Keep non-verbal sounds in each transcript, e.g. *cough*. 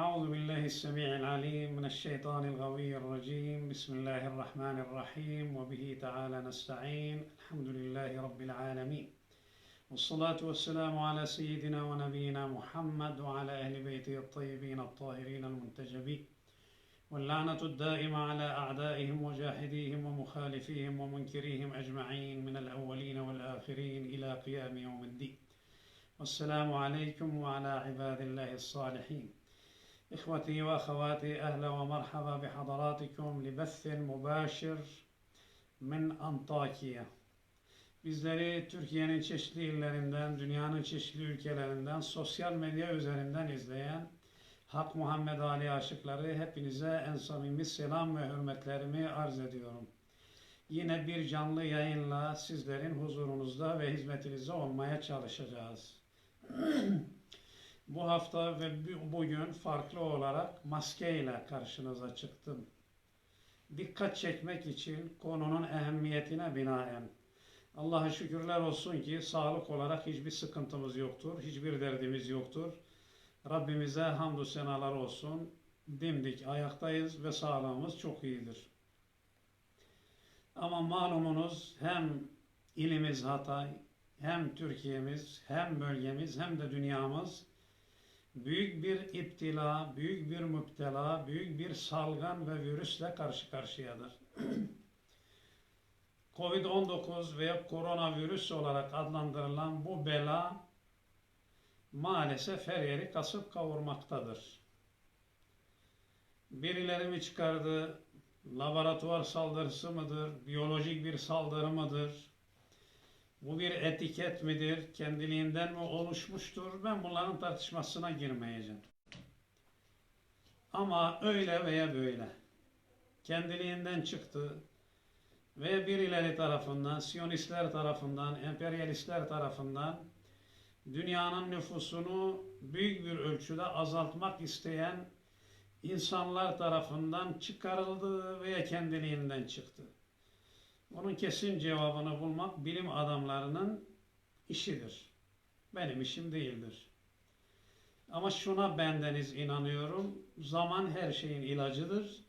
أعوذ بالله السميع العليم من الشيطان الغوي الرجيم. بسم الله الرحمن الرحيم. وبه تعالى نستعين. الحمد لله رب العالمين. والصلاة والسلام على سيدنا ونبينا محمد وعلى أهل بيته الطيبين الطاهرين المنتجبين. واللعنة الدائمة على أعدائهم وجاحديهم ومخالفيهم ومنكريهم أجمعين من الأولين والآخرين إلى قيام يوم الدين. والسلام عليكم وعلى عباد الله الصالحين. إخوتي وأخواتي أهلا ومرحبا بحضراتكم لبث مباشر من أنطاكيا Bizleri Türkiye'nin çeşitli illerinden, dünyanın çeşitli ülkelerinden, sosyal medya üzerinden izleyen Hak Muhammed Ali aşıkları hepinize en samimi selam ve hürmetlerimi arz ediyorum. Yine bir canlı yayınla sizlerin huzurunuzda ve hizmetinizde olmaya çalışacağız. *clears throat* Bu hafta ve bu- bugün farklı olarak maskeyle karşınıza çıktım. Dikkat çekmek için konunun ehemmiyetine binaen. Allah'a şükürler olsun ki sağlık olarak hiçbir sıkıntımız yoktur, hiçbir derdimiz yoktur. Rabbimize hamdü senalar olsun. Dimdik ayaktayız ve sağlığımız çok iyidir. Ama malumunuz hem ilimiz Hatay, hem Türkiye'miz, hem bölgemiz, hem de dünyamız büyük bir iptila, büyük bir müptela, büyük bir salgın ve virüsle karşı karşıyadır. *clears throat* Covid-19 veya koronavirüs olarak adlandırılan bu bela maalesef her yeri kasıp kavurmaktadır. Birileri mi çıkardı, laboratuvar saldırısı mıdır, biyolojik bir saldırı mıdır, bu bir etiket midir, kendiliğinden mi oluşmuştur, ben bunların tartışmasına girmeyeceğim. Ama öyle veya böyle, kendiliğinden çıktı ve birileri tarafından, Siyonistler tarafından, emperyalistler tarafından dünyanın nüfusunu büyük bir ölçüde azaltmak isteyen insanlar tarafından çıkarıldı veya kendiliğinden çıktı. Bunun kesin cevabını bulmak bilim adamlarının işidir. Benim işim değildir. Ama şuna bendeniz inanıyorum. Zaman her şeyin ilacıdır.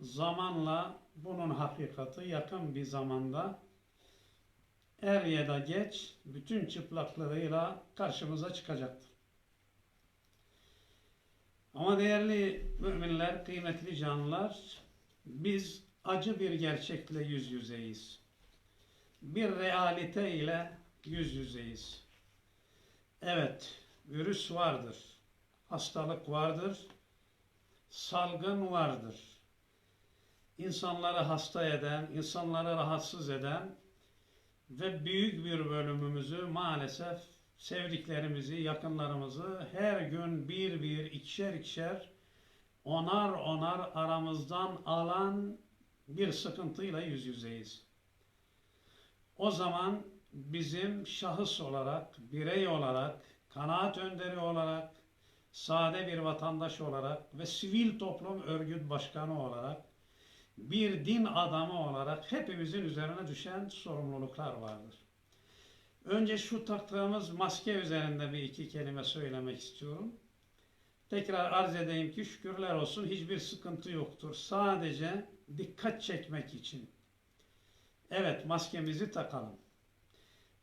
Zamanla bunun hakikati yakın bir zamanda er ya da geç bütün çıplaklığıyla karşımıza çıkacaktır. Ama değerli müminler, kıymetli canlılar, biz acı bir gerçekle yüz yüzeyiz. Bir realite ile yüz yüzeyiz. Evet, virüs vardır, hastalık vardır, salgın vardır. İnsanları hasta eden, insanları rahatsız eden ve büyük bir bölümümüzü maalesef sevdiklerimizi, yakınlarımızı her gün bir bir, ikişer ikişer, onar onar aramızdan alan bir sıkıntıyla yüz yüzeyiz. O zaman bizim şahıs olarak, birey olarak, kanaat önderi olarak, sade bir vatandaş olarak ve sivil toplum örgüt başkanı olarak bir din adamı olarak hepimizin üzerine düşen sorumluluklar vardır. Önce şu taktığımız maske üzerinde bir iki kelime söylemek istiyorum. Tekrar arz edeyim ki şükürler olsun hiçbir sıkıntı yoktur. Sadece dikkat çekmek için. Evet maskemizi takalım.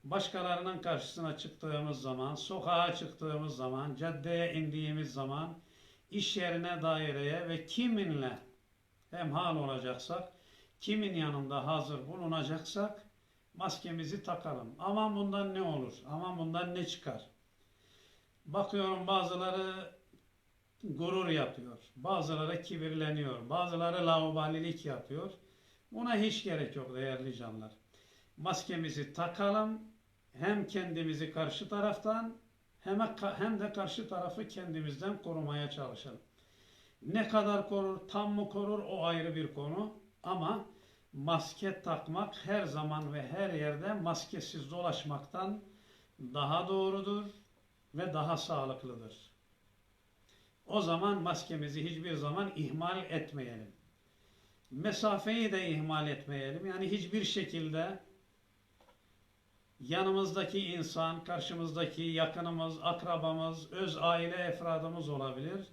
Başkalarının karşısına çıktığımız zaman, sokağa çıktığımız zaman, caddeye indiğimiz zaman, iş yerine, daireye ve kiminle hemhal olacaksak, kimin yanında hazır bulunacaksak maskemizi takalım. Aman bundan ne olur? Aman bundan ne çıkar? Bakıyorum bazıları gurur yapıyor. Bazıları kibirleniyor. Bazıları laubalilik yapıyor. Buna hiç gerek yok değerli canlar. Maskemizi takalım. Hem kendimizi karşı taraftan hem, de karşı tarafı kendimizden korumaya çalışalım. Ne kadar korur, tam mı korur o ayrı bir konu. Ama maske takmak her zaman ve her yerde maskesiz dolaşmaktan daha doğrudur ve daha sağlıklıdır. O zaman maskemizi hiçbir zaman ihmal etmeyelim. Mesafeyi de ihmal etmeyelim. Yani hiçbir şekilde yanımızdaki insan, karşımızdaki yakınımız, akrabamız, öz aile efradımız olabilir.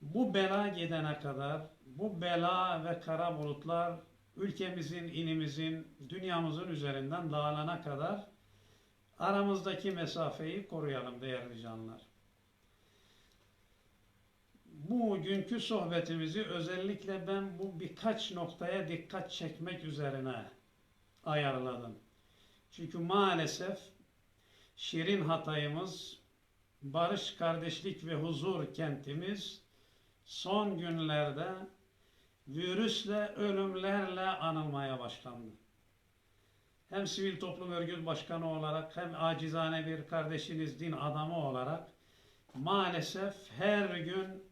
Bu bela gidene kadar, bu bela ve kara bulutlar ülkemizin, ilimizin, dünyamızın üzerinden dağılana kadar aramızdaki mesafeyi koruyalım değerli canlar. Bugünkü sohbetimizi özellikle ben bu birkaç noktaya dikkat çekmek üzerine ayarladım. Çünkü maalesef Şirin Hatay'ımız, barış, kardeşlik ve huzur kentimiz son günlerde virüsle, ölümlerle anılmaya başlandı. Hem sivil toplum örgüt başkanı olarak hem acizane bir kardeşiniz din adamı olarak maalesef her gün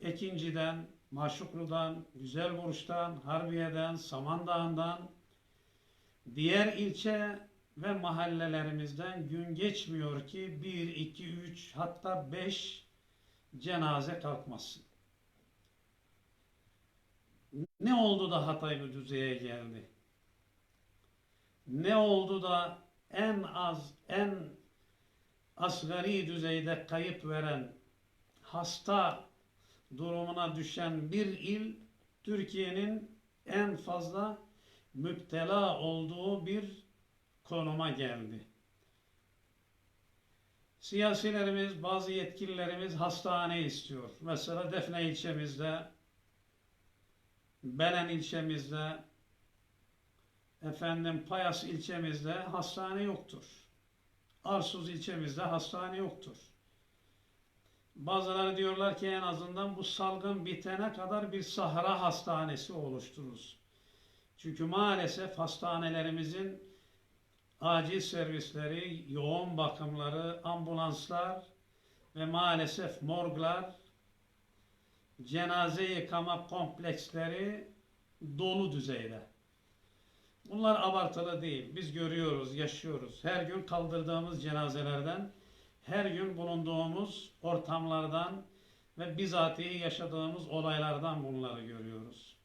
Ekinci'den, Maşuklu'dan, Güzelburç'tan, Harbiye'den, Samandağ'ından diğer ilçe ve mahallelerimizden gün geçmiyor ki 1, 2, 3 hatta 5 cenaze kalkmasın. Ne oldu da Hatay bu düzeye geldi? Ne oldu da en az, en asgari düzeyde kayıp veren, hasta durumuna düşen bir il, Türkiye'nin en fazla müptela olduğu bir konuma geldi. Siyasilerimiz, bazı yetkililerimiz hastane istiyor. Mesela Defne ilçemizde, Belen ilçemizde, efendim Payas ilçemizde hastane yoktur. Arsuz ilçemizde hastane yoktur. Bazıları diyorlar ki en azından bu salgın bitene kadar bir sahra hastanesi oluştururuz. Çünkü maalesef hastanelerimizin acil servisleri, yoğun bakımları, ambulanslar ve maalesef morglar, cenaze yıkama kompleksleri dolu düzeyde. Bunlar abartılı değil. Biz görüyoruz, yaşıyoruz. Her gün kaldırdığımız cenazelerden, her gün bulunduğumuz ortamlardan ve bizatihi yaşadığımız olaylardan bunları görüyoruz.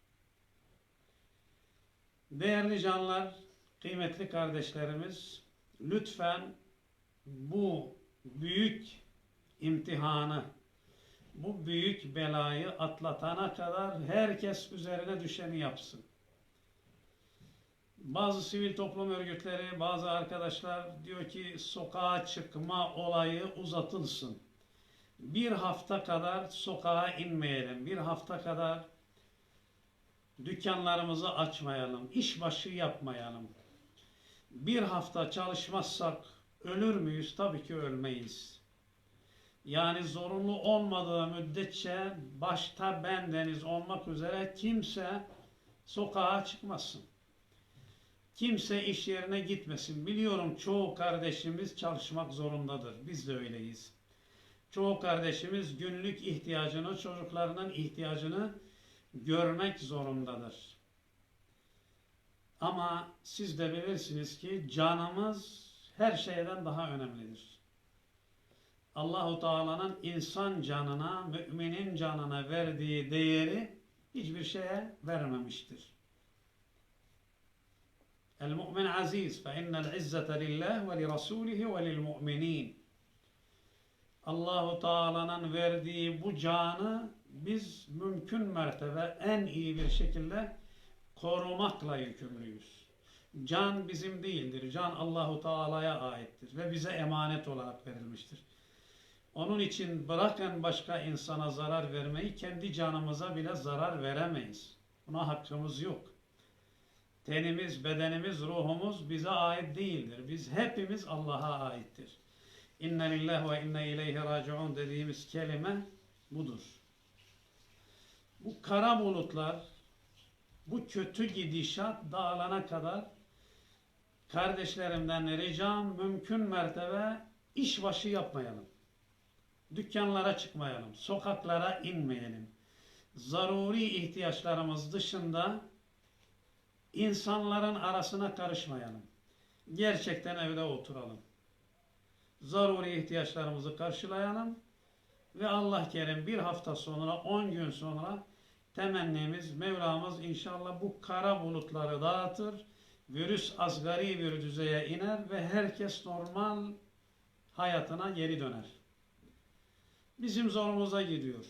Değerli canlar, kıymetli kardeşlerimiz, lütfen bu büyük imtihanı, bu büyük belayı atlatana kadar herkes üzerine düşeni yapsın. Bazı sivil toplum örgütleri, bazı arkadaşlar diyor ki sokağa çıkma olayı uzatılsın. Bir hafta kadar sokağa inmeyelim. Bir hafta kadar dükkanlarımızı açmayalım. işbaşı yapmayalım. Bir hafta çalışmazsak ölür müyüz? Tabii ki ölmeyiz. Yani zorunlu olmadığı müddetçe başta bendeniz olmak üzere kimse sokağa çıkmasın. Kimse iş yerine gitmesin. Biliyorum çoğu kardeşimiz çalışmak zorundadır. Biz de öyleyiz. Çoğu kardeşimiz günlük ihtiyacını, çocuklarının ihtiyacını görmek zorundadır. Ama siz de bilirsiniz ki canımız her şeyden daha önemlidir. Allahu Teala'nın insan canına, müminin canına verdiği değeri hiçbir şeye vermemiştir. Lillah ve li rasulihi ve lil mu'minin. Allahu Teala'nın verdiği bu canı biz mümkün mertebe en iyi bir şekilde korumakla yükümlüyüz. Can bizim değildir. Can Allahu Teala'ya aittir ve bize emanet olarak verilmiştir. Onun için bırakın başka insana zarar vermeyi, kendi canımıza bile zarar veremeyiz. Buna hakkımız yok. Tenimiz, bedenimiz, ruhumuz bize ait değildir. Biz hepimiz Allah'a aittir. İnne lillahi ve inne ileyhi raciun dediğimiz kelime budur. Bu kara bulutlar, bu kötü gidişat dağılana kadar kardeşlerimden ricam mümkün mertebe işbaşı yapmayalım. Dükkanlara çıkmayalım, sokaklara inmeyelim. Zaruri ihtiyaçlarımız dışında insanların arasına karışmayalım. Gerçekten evde oturalım. Zaruri ihtiyaçlarımızı karşılayalım ve Allah kerim bir hafta sonra, on gün sonra temennimiz, Mevlamız inşallah bu kara bulutları dağıtır, virüs asgari bir düzeye iner ve herkes normal hayatına geri döner. Bizim zorumuza gidiyor.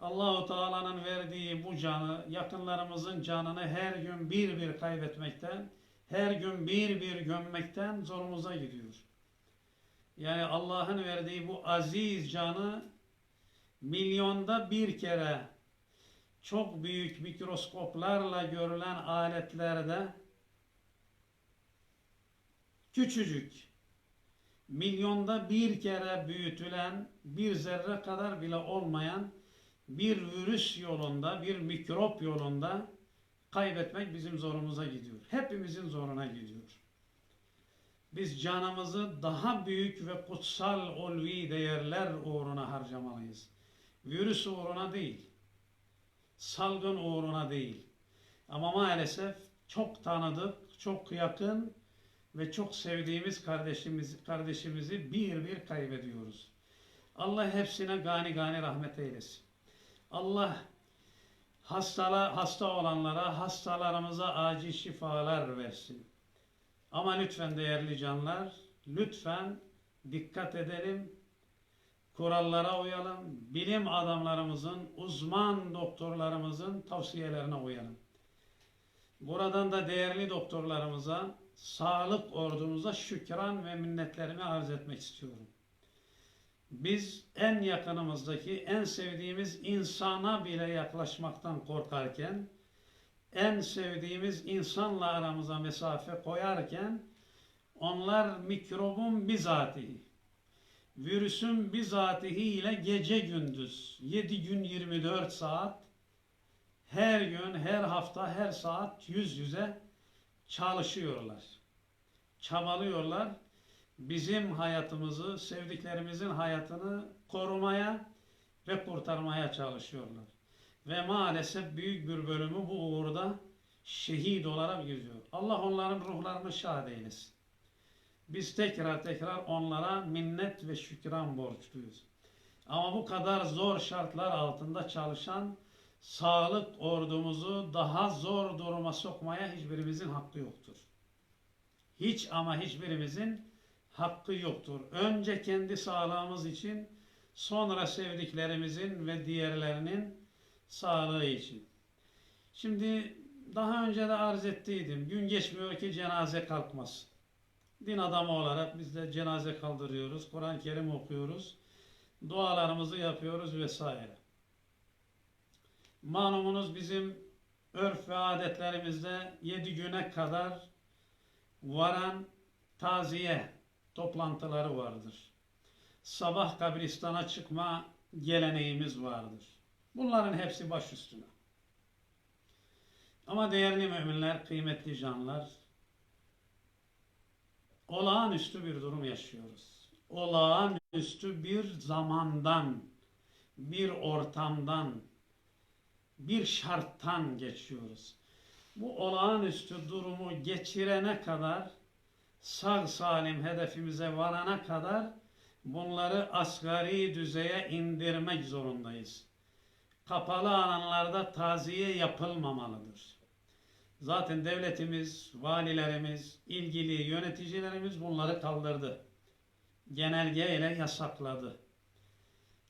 Allahu Teala'nın verdiği bu canı, yakınlarımızın canını her gün bir bir kaybetmekten, her gün bir bir gömmekten zorumuza gidiyor. Yani Allah'ın verdiği bu aziz canı milyonda bir kere çok büyük mikroskoplarla görülen aletlerde küçücük milyonda bir kere büyütülen bir zerre kadar bile olmayan bir virüs yolunda, bir mikrop yolunda kaybetmek bizim zorumuza gidiyor. Hepimizin zoruna gidiyor. Biz canımızı daha büyük ve kutsal ulvi değerler uğruna harcamalıyız. Virüs uğruna değil. Salgın uğruna değil. Ama maalesef çok tanıdık, çok yakın ve çok sevdiğimiz kardeşimiz, kardeşimizi bir bir kaybediyoruz. Allah hepsine gani gani rahmet eylesin. Allah hastala, hasta olanlara, hastalarımıza acil şifalar versin. Ama lütfen değerli canlar, lütfen dikkat edelim, kurallara uyalım, bilim adamlarımızın, uzman doktorlarımızın tavsiyelerine uyalım. Buradan da değerli doktorlarımıza, sağlık ordumuza şükran ve minnetlerimi arz etmek istiyorum. Biz en yakınımızdaki, en sevdiğimiz insana bile yaklaşmaktan korkarken, en sevdiğimiz insanla aramıza mesafe koyarken, onlar mikrobun bizatihi, virüsün bizatihi ile gece gündüz, 7 gün 24 saat, her gün, her hafta, her saat yüz yüze çalışıyorlar. Çabalıyorlar. Bizim hayatımızı, sevdiklerimizin hayatını korumaya ve kurtarmaya çalışıyorlar. Ve maalesef büyük bir bölümü bu uğurda şehit olarak yüzüyor. Allah onların ruhlarını şad eylesin. Biz tekrar tekrar onlara minnet ve şükran borçluyuz. Ama bu kadar zor şartlar altında çalışan sağlık ordumuzu daha zor duruma sokmaya hiçbirimizin hakkı yoktur. Hiç ama hiçbirimizin hakkı yoktur. Önce kendi sağlığımız için, sonra sevdiklerimizin ve diğerlerinin sağlığı için. Şimdi daha önce de arz ettiydim. Gün geçmiyor ki cenaze kalkmasın. Din adamı olarak biz de cenaze kaldırıyoruz, Kur'an-ı Kerim okuyoruz, dualarımızı yapıyoruz vesaire. Malumunuz bizim örf ve adetlerimizde yedi güne kadar varan taziye toplantıları vardır. Sabah kabristana çıkma geleneğimiz vardır. Bunların hepsi baş üstüne. Ama değerli müminler, kıymetli canlar, olağanüstü bir durum yaşıyoruz. Olağanüstü bir zamandan, bir ortamdan, bir şarttan geçiyoruz. Bu olağanüstü durumu geçirene kadar, sağ salim hedefimize varana kadar bunları asgari düzeye indirmek zorundayız. Kapalı alanlarda taziye yapılmamalıdır. Zaten devletimiz, valilerimiz, ilgili yöneticilerimiz bunları kaldırdı. Genelgeyle yasakladı.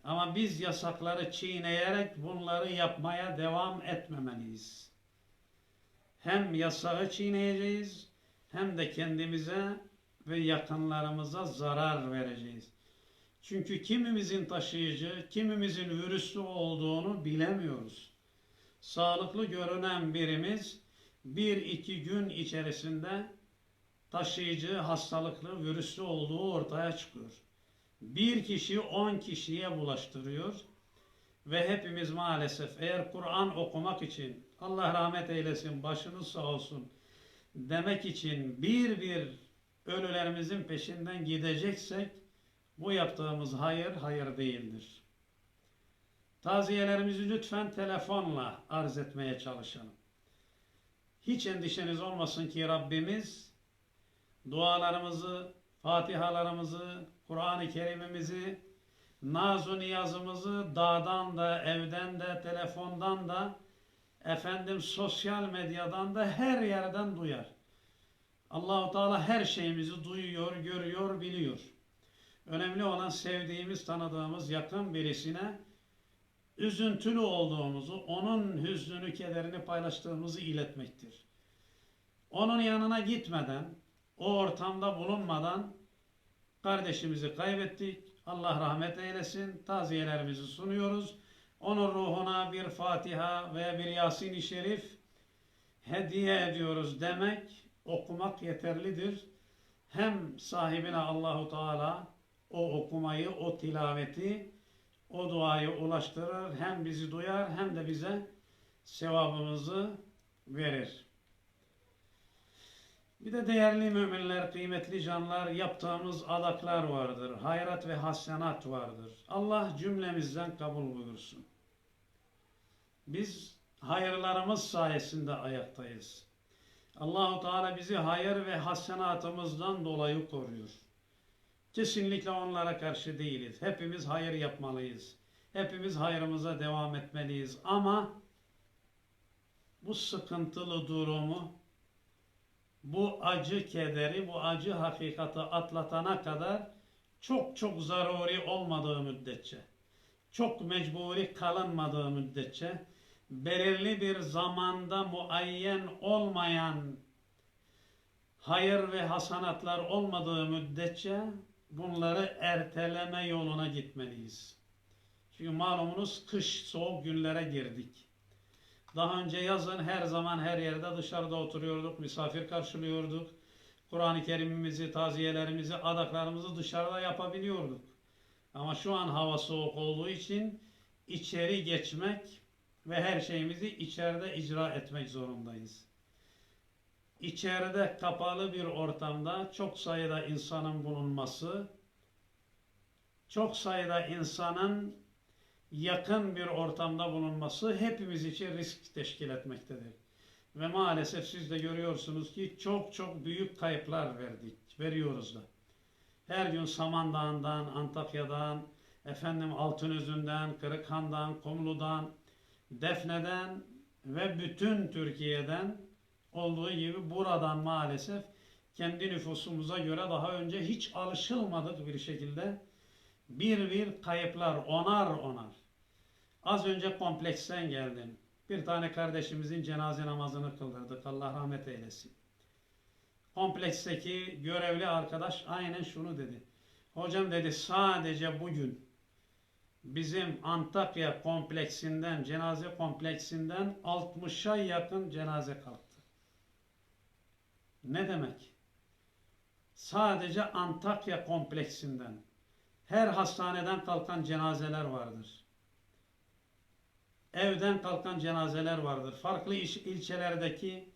Ama biz yasakları çiğneyerek bunları yapmaya devam etmemeliyiz. Hem yasağı çiğneyeceğiz hem de kendimize ve yakınlarımıza zarar vereceğiz. Çünkü kimimizin taşıyıcı, kimimizin virüslü olduğunu bilemiyoruz. Sağlıklı görünen birimiz bir iki gün içerisinde taşıyıcı, hastalıklı, virüslü olduğu ortaya çıkıyor bir kişi on kişiye bulaştırıyor. Ve hepimiz maalesef eğer Kur'an okumak için Allah rahmet eylesin başınız sağ olsun demek için bir bir ölülerimizin peşinden gideceksek bu yaptığımız hayır hayır değildir. Taziyelerimizi lütfen telefonla arz etmeye çalışalım. Hiç endişeniz olmasın ki Rabbimiz dualarımızı, fatihalarımızı, Kur'an-ı Kerim'imizi, nazu niyazımızı dağdan da, evden de, telefondan da, efendim sosyal medyadan da her yerden duyar. Allahu Teala her şeyimizi duyuyor, görüyor, biliyor. Önemli olan sevdiğimiz, tanıdığımız yakın birisine üzüntülü olduğumuzu, onun hüznünü, kederini paylaştığımızı iletmektir. Onun yanına gitmeden, o ortamda bulunmadan kardeşimizi kaybettik. Allah rahmet eylesin. Taziyelerimizi sunuyoruz. Onun ruhuna bir Fatiha veya bir Yasin-i Şerif hediye ediyoruz demek, okumak yeterlidir. Hem sahibine Allahu Teala o okumayı, o tilaveti, o duayı ulaştırır. Hem bizi duyar hem de bize sevabımızı verir. Bir de değerli müminler, kıymetli canlar, yaptığımız adaklar vardır. Hayrat ve hasenat vardır. Allah cümlemizden kabul buyursun. Biz hayırlarımız sayesinde ayaktayız. Allahu Teala bizi hayır ve hasenatımızdan dolayı koruyor. Kesinlikle onlara karşı değiliz. Hepimiz hayır yapmalıyız. Hepimiz hayrımıza devam etmeliyiz. Ama bu sıkıntılı durumu, bu acı kederi, bu acı hakikati atlatana kadar çok çok zaruri olmadığı müddetçe, çok mecburi kalınmadığı müddetçe, belirli bir zamanda muayyen olmayan hayır ve hasanatlar olmadığı müddetçe bunları erteleme yoluna gitmeliyiz. Çünkü malumunuz kış soğuk günlere girdik. Daha önce yazın her zaman her yerde dışarıda oturuyorduk, misafir karşılıyorduk. Kur'an-ı Kerim'imizi, taziyelerimizi, adaklarımızı dışarıda yapabiliyorduk. Ama şu an hava soğuk olduğu için içeri geçmek ve her şeyimizi içeride icra etmek zorundayız. İçeride kapalı bir ortamda çok sayıda insanın bulunması, çok sayıda insanın yakın bir ortamda bulunması hepimiz için risk teşkil etmektedir. Ve maalesef siz de görüyorsunuz ki çok çok büyük kayıplar verdik, veriyoruz da. Her gün Samandağ'dan, Antakya'dan, efendim Altınözü'nden, Kırıkhan'dan, Kumlu'dan, Defne'den ve bütün Türkiye'den olduğu gibi buradan maalesef kendi nüfusumuza göre daha önce hiç alışılmadık bir şekilde bir bir kayıplar onar onar. Az önce kompleksten geldim. Bir tane kardeşimizin cenaze namazını kıldırdık. Allah rahmet eylesin. Kompleksteki görevli arkadaş aynen şunu dedi. Hocam dedi sadece bugün bizim Antakya kompleksinden, cenaze kompleksinden 60'a yakın cenaze kalktı. Ne demek? Sadece Antakya kompleksinden her hastaneden kalkan cenazeler vardır. Evden kalkan cenazeler vardır. Farklı ilçelerdeki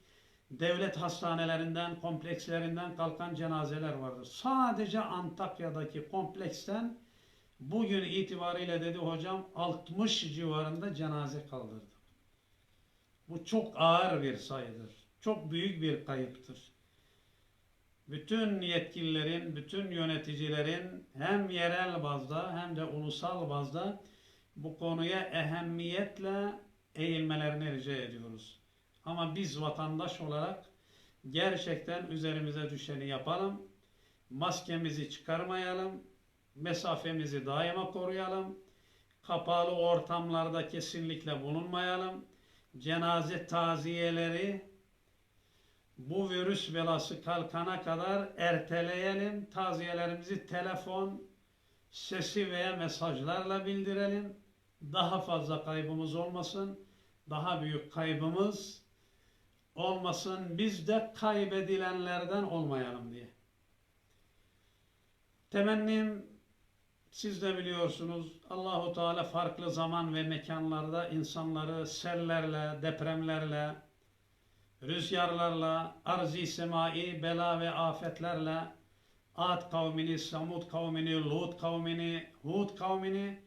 devlet hastanelerinden, komplekslerinden kalkan cenazeler vardır. Sadece Antakya'daki kompleksten bugün itibariyle dedi hocam 60 civarında cenaze kaldırdık. Bu çok ağır bir sayıdır. Çok büyük bir kayıptır bütün yetkililerin, bütün yöneticilerin hem yerel bazda hem de ulusal bazda bu konuya ehemmiyetle eğilmelerini rica ediyoruz. Ama biz vatandaş olarak gerçekten üzerimize düşeni yapalım. Maskemizi çıkarmayalım. Mesafemizi daima koruyalım. Kapalı ortamlarda kesinlikle bulunmayalım. Cenaze taziyeleri bu virüs belası kalkana kadar erteleyelim. Taziyelerimizi telefon, sesi veya mesajlarla bildirelim. Daha fazla kaybımız olmasın. Daha büyük kaybımız olmasın. Biz de kaybedilenlerden olmayalım diye. Temennim siz de biliyorsunuz Allahu Teala farklı zaman ve mekanlarda insanları sellerle, depremlerle, rüzgarlarla, arz-i semai, bela ve afetlerle Ad kavmini, Samud kavmini, Lut kavmini, Hud kavmini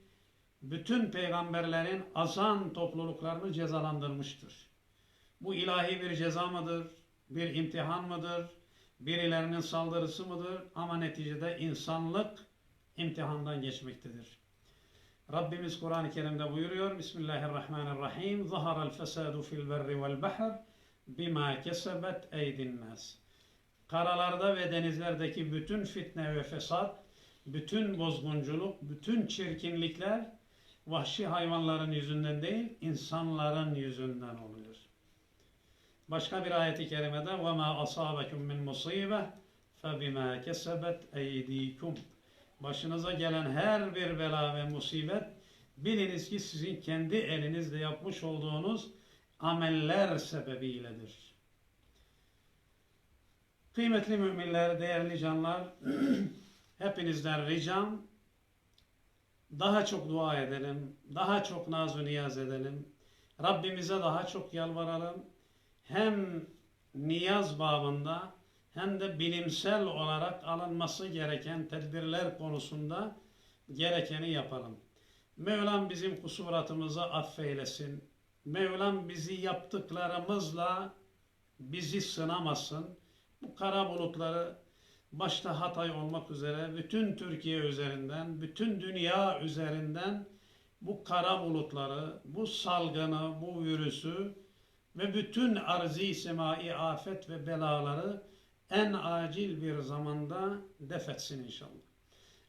bütün peygamberlerin azan topluluklarını cezalandırmıştır. Bu ilahi bir ceza mıdır? Bir imtihan mıdır? Birilerinin saldırısı mıdır? Ama neticede insanlık imtihandan geçmektedir. Rabbimiz Kur'an-ı Kerim'de buyuruyor. Bismillahirrahmanirrahim. Zaharal fesadu fil berri vel bahr bima kesebet eydin nas. Karalarda ve denizlerdeki bütün fitne ve fesat, bütün bozgunculuk, bütün çirkinlikler vahşi hayvanların yüzünden değil, insanların yüzünden oluyor. Başka bir ayeti kerimede وَمَا أَصَابَكُم مِّن مُصِيبَةٍ فَبِمَا كَسَبَتْ اَيْد۪يكُمْ Başınıza gelen her bir bela ve musibet biliniz ki sizin kendi elinizle yapmış olduğunuz ameller sebebiyledir. Kıymetli müminler, değerli canlar, *clears throat* hepinizden ricam daha çok dua edelim, daha çok naz niyaz edelim, Rabbimize daha çok yalvaralım. Hem niyaz babında hem de bilimsel olarak alınması gereken tedbirler konusunda gerekeni yapalım. Mevlam bizim kusuratımızı affeylesin. Mevlam bizi yaptıklarımızla bizi sınamasın. Bu kara bulutları başta Hatay olmak üzere bütün Türkiye üzerinden, bütün dünya üzerinden bu kara bulutları, bu salgını, bu virüsü ve bütün arzi semai afet ve belaları en acil bir zamanda defetsin inşallah.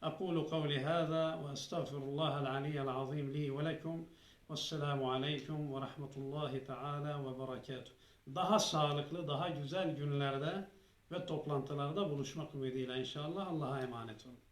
أقول قولي هذا وأستغفر الله العلي العظيم لي ولكم Esselamu Aleyküm ve Rahmetullahi Teala ve Berekatuhu. Daha sağlıklı, daha güzel günlerde ve toplantılarda buluşmak ümidiyle inşallah Allah'a emanet olun.